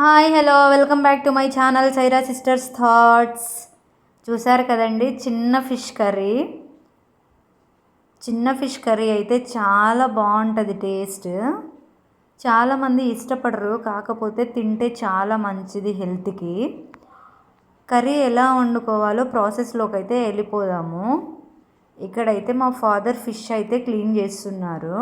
Hi hello welcome back to my channel Saira sisters thoughts. చూసారు కదండి చిన్న fish curry. చిన్న ఫిష్ కర్రీ అయితే చాలా బాగుంటుంది టేస్ట్. చాలామంది ఇష్టపడరు కాకపోతే తింటే చాలా మంచిది హెల్త్కి. కర్రీ ఎలా వండుకోవాలో ప్రాసెస్లోకి అయితే వెళ్ళిపోదాము. ఇక్కడైతే మా ఫాదర్ ఫిష్ అయితే క్లీన్ చేస్తున్నారు.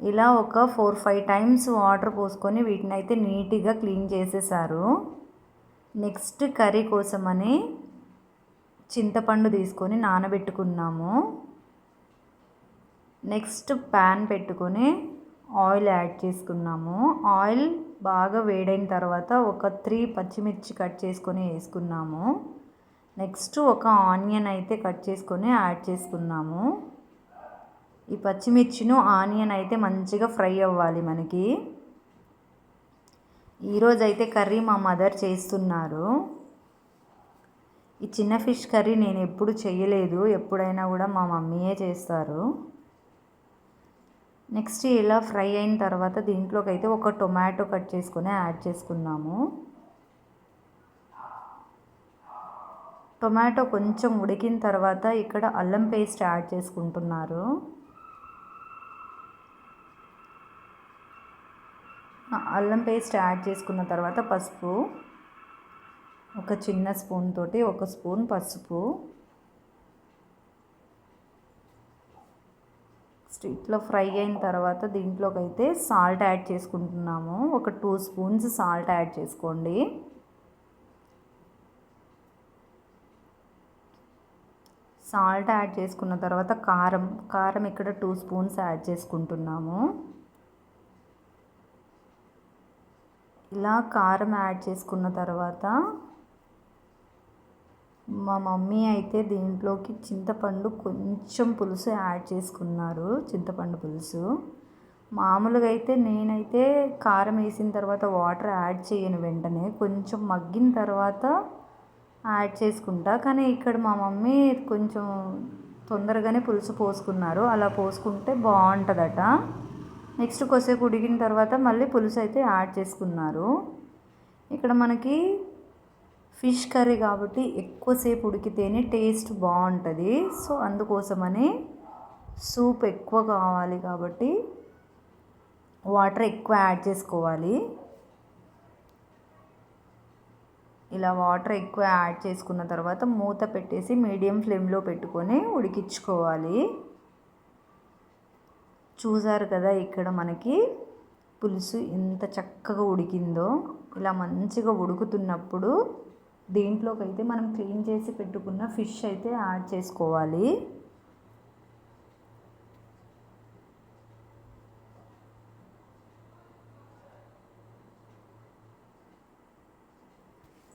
ఇలా ఒక ఫోర్ ఫైవ్ టైమ్స్ వాటర్ పోసుకొని వీటిని అయితే నీట్గా క్లీన్ చేసేసారు. నెక్స్ట్ కర్రీ కోసమని చింతపండు తీసుకొని నానబెట్టుకున్నాము. నెక్స్ట్ ప్యాన్ పెట్టుకొని ఆయిల్ యాడ్ చేసుకున్నాము. ఆయిల్ బాగా వేడైన తర్వాత ఒక త్రీ పచ్చిమిర్చి కట్ చేసుకొని వేసుకున్నాము. నెక్స్ట్ ఒక ఆనియన్ అయితే కట్ చేసుకొని యాడ్ చేసుకున్నాము. ఈ పచ్చిమిర్చిను ఆనియన్ అయితే మంచిగా ఫ్రై అవ్వాలి మనకి. ఈరోజు అయితే కర్రీ మా మదర్ చేస్తున్నారు. ఈ చిన్న ఫిష్ కర్రీ నేను ఎప్పుడు చేయలేదు ఎప్పుడైనా కూడా మా మమ్మీయే చేస్తారు. నెక్స్ట్ ఇలా ఫ్రై అయిన తర్వాత దీంట్లోకి అయితే ఒక టొమాటో కట్ చేసుకొని యాడ్ చేసుకున్నాము. టొమాటో కొంచెం ఉడికిన తర్వాత ఇక్కడ అల్లం పేస్ట్ యాడ్ చేసుకుంటున్నారు. అల్లం పేస్ట్ యాడ్ చేసుకున్న తర్వాత పసుపు ఒక చిన్న స్పూన్ తోటి ఒక స్పూన్ పసుపు. ఇట్లా ఫ్రై అయిన తర్వాత దీంట్లోకి అయితే సాల్ట్ యాడ్ చేసుకుంటున్నాము. ఒక టూ స్పూన్స్ సాల్ట్ యాడ్ చేసుకోండి. సాల్ట్ యాడ్ చేసుకున్న తర్వాత కారం కారం ఇక్కడ టూ స్పూన్స్ యాడ్ చేసుకుంటున్నాము. ఇలా కారం యాడ్ చేసుకున్న తర్వాత మా మమ్మీ అయితే దీంట్లోకి చింతపండు కొంచెం పులుసు యాడ్ చేసుకున్నారు చింతపండు పులుసు. మామూలుగా అయితే నేనైతే కారం వేసిన తర్వాత వాటర్ యాడ్ చేయను వెంటనే కొంచెం మగ్గిన తర్వాత యాడ్ చేసుకుంటా. కానీ ఇక్కడ మా మమ్మీ కొంచెం తొందరగానే పులుసు పోసుకున్నారు. అలా పోసుకుంటే బాగుంటుందట. నెక్స్ట్ కొద్దిసేపు ఉడికిన తర్వాత మళ్ళీ పులుసు అయితే యాడ్ చేసుకున్నారు. ఇక్కడ మనకి ఫిష్ కర్రీ కాబట్టి ఎక్కువసేపు ఉడికితేనే టేస్ట్ బాగుంటుంది. సో అందుకోసమని సూప్ ఎక్కువ కావాలి కాబట్టి వాటర్ ఎక్కువ యాడ్ చేసుకోవాలి. ఇలా వాటర్ ఎక్కువ యాడ్ చేసుకున్న తర్వాత మూత పెట్టేసి మీడియం ఫ్లేమ్లో పెట్టుకొని ఉడికించుకోవాలి. చూసారు కదా ఇక్కడ మనకి పులుసు ఎంత చక్కగా ఉడికిందో. ఇలా మంచిగా ఉడుకుతున్నప్పుడు దీంట్లోకి అయితే మనం క్లీన్ చేసి పెట్టుకున్న ఫిష్ అయితే యాడ్ చేసుకోవాలి.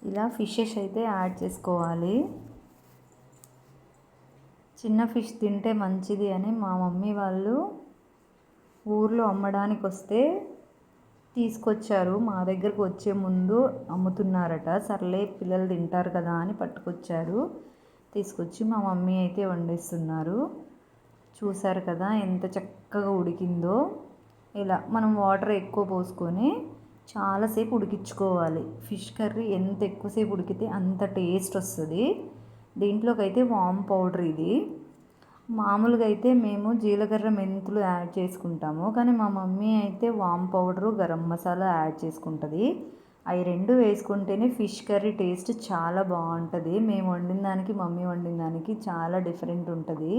ఇలా ఫిషెస్ అయితే యాడ్ చేసుకోవాలి. చిన్న ఫిష్ తింటే మంచిది అని మా మమ్మీ వాళ్ళు ఊర్లో అమ్మడానికి వస్తే తీసుకొచ్చారు. మా దగ్గరకు వచ్చే ముందు అమ్ముతున్నారట. సర్లే పిల్లలు తింటారు కదా అని పట్టుకొచ్చారు. తీసుకొచ్చి మా మమ్మీ అయితే వండిస్తున్నారు. చూసారు కదా ఎంత చక్కగా ఉడికిందో. ఇలా మనం వాటర్ ఎక్కువ పోసుకొని చాలాసేపు ఉడికించుకోవాలి. ఫిష్ కర్రీ ఎంత ఎక్కువసేపు ఉడికితే అంత టేస్ట్ వస్తుంది. దీంట్లోకి అయితే వామ్ పౌడర్ ఇది. మామూలుగా అయితే మేము జీలకర్ర మెంతులు యాడ్ చేసుకుంటాము. కానీ మా మమ్మీ అయితే వామ్ పౌడరు గరం మసాలా యాడ్ చేసుకుంటుంది. అవి రెండు వేసుకుంటేనే ఫిష్ కర్రీ టేస్ట్ చాలా బాగుంటుంది. మేము వండిన దానికి మమ్మీ వండిన దానికి చాలా డిఫరెంట్ ఉంటుంది.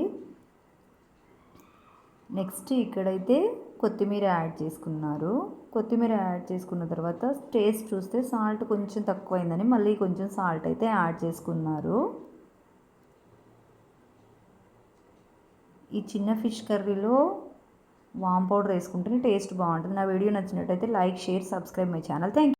నెక్స్ట్ ఇక్కడైతే కొత్తిమీర యాడ్ చేసుకున్నారు. కొత్తిమీర యాడ్ చేసుకున్న తర్వాత టేస్ట్ చూస్తే సాల్ట్ కొంచెం తక్కువైందని మళ్ళీ కొంచెం సాల్ట్ అయితే యాడ్ చేసుకున్నారు. ఈ చిన్న ఫిష్ కర్రీలో వామ్ పౌడర్ వేసుకుంటేనే టేస్ట్ బాగుంటుంది. నా వీడియో నచ్చినట్టయితే like share subscribe my channel. Thank